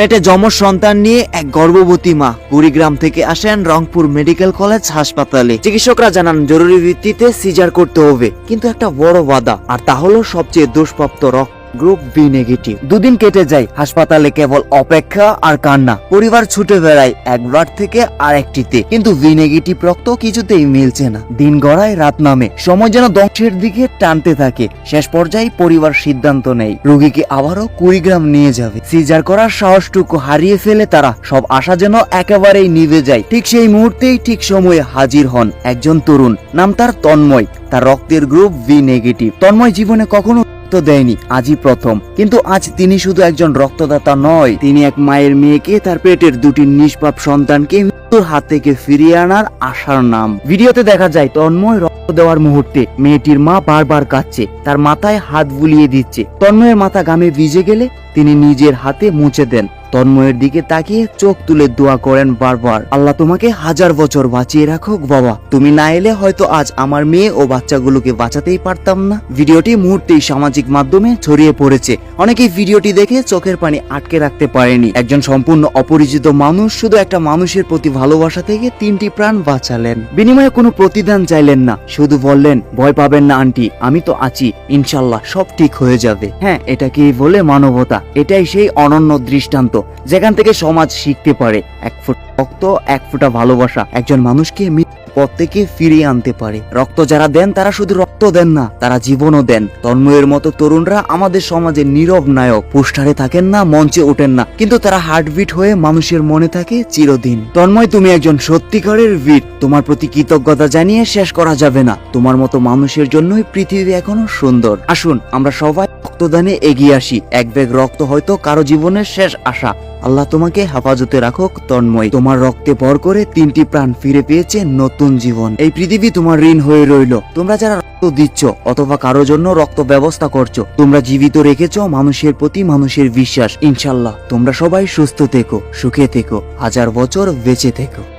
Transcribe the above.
পেটে যমজ সন্তান নিয়ে এক গর্ভবতী মা কুড়িগ্রাম থেকে আসেন রংপুর মেডিকেল কলেজ হাসপাতালে। চিকিৎসকরা জানান, জরুরি ভিত্তিতে সিজার করতে হবে, কিন্তু একটা বড় বাধা, আর তা হলো সবচেয়ে দুষ্প্রাপ্ত রক্ত। গ্রুপ বি নেগেটিভ দুদিন কেটে যায়, হাসপাতালে কেবল অপেক্ষা আর কান্না। পরিবার ছুটে বেড়ায় এক ব্লাড থেকে আরেকটিতে। কিন্তু বি নেগেটিভ রক্ত কিছুতেই মিলছে না। দিন গড়ায় রাত নামে। সময় যেন ধ্বংসের দিকে টানতে থাকে। শেষ পর্যায়ে পরিবার সিদ্ধান্ত নেয়। রোগীকে আবারও কুড়িগ্রাম নিয়ে যাবে। সিজার করার সাহসটুকু হারিয়ে ফেলে তারা। সব আশা যেন একেবারেই নিভে যায়। ঠিক সেই মুহূর্তেই ঠিক সময়ে হাজির হন একজন তরুণ। নাম তার তন্ময়। তার রক্তের গ্রুপ বি নেগেটিভ তন্ময় জীবনে কখনো রক্ত দেয়নি। আজই প্রথম। কিন্তু আজ তিনি শুধু একজন রক্তদাতা নয়, তিনি এক মায়ের মেয়েকে তার পেটের দুটি নিষ্পাপ সন্তানকে মৃত্যুর হাত থেকে ফিরিয়ে আনার আশার নাম। ভিডিওতে দেখা যায়, তন্ময় রক্ত দেওয়ার মুহূর্তে মেয়েটির মা বারবার কাঁদছে, তার মাথায় হাত বুলিয়ে দিচ্ছে। তন্ময়ের মাথা গামে ভিজে গেলে তিনি নিজের হাতে মুছে দেন। তন্ময়ের দিকে তাকিয়ে চোখ তুলে দোয়া করেন বারবার। আল্লাহ তোমাকে হাজার বছর বাঁচিয়ে রাখুক বাবা। তুমি না এলে হয়তো আজ আমার মেয়ে ও বাচ্চাগুলোকে বাঁচাতেই পারতাম না। ভিডিওটি মুহূর্তেই সামাজিক মাধ্যমে ছড়িয়ে পড়েছে। অনেকেই ভিডিওটি দেখে চোখের পানি আটকে রাখতে পারেনি। একজন সম্পূর্ণ অপরিচিত মানুষ শুধু একটা মানুষের প্রতি ভালোবাসা থেকে তিনটি প্রাণ বাঁচালেন। বিনিময়ে কোনো প্রতিদান চাইলেন না। শুধু বললেন, ভয় পাবেন না, আন্টি। আমি তো আছি। ইনশাল্লাহ সব ঠিক হয়ে যাবে। হ্যাঁ এটাকেই বলে মানবতা? এটাই সেই অনন্য দৃষ্টান্ত। যেখান থেকে সমাজ শিখতে পারে, এক ফুট রক্ত, এক ফোঁটা ভালোবাসা, একজন মানুষকে পথ থেকে ফিরিয়ে আনতে পারে। রক্ত যারা দেন, তারা শুধু রক্ত দেন না, তারা জীবনও দেন। তন্ময়ের মতো তরুণরা আমাদের সমাজে নীরব নায়ক। পোস্টারে থাকেন না, মঞ্চে ওঠেন না, কিন্তু তারা হার্টবিট হয়ে মানুষের মনে থাকে চিরদিন। তন্ময়, তুমি একজন সত্যিকারের বীর। তোমার প্রতি কৃতজ্ঞতা জানিয়ে শেষ করা যাবে না। তোমার মতো মানুষের জন্যই পৃথিবী এখনও সুন্দর। আসুন, আমরা সবাই রক্তদানে এগিয়ে আসি। এক ব্যাগ রক্ত হয়তো কারও জীবনের শেষ আশা। আল্লাহ তোমাকে হেফাজতে রাখুক তন্ময়। তোমার রক্তে ভর করে তিনটি প্রাণ ফিরে পেয়েছে নতুন জীবন। এই পৃথিবী তোমার ঋণ হয়ে রইল। তোমরা যারা রক্ত দিচ্ছ অথবা কারও জন্য রক্ত ব্যবস্থা করছ, তোমরা জীবিত রেখেছো মানুষের প্রতি মানুষের বিশ্বাস। ইনশাল্লাহ তোমরা সবাই সুস্থ থেকো, সুখে থেকো, হাজার বছর বেঁচে থেকো।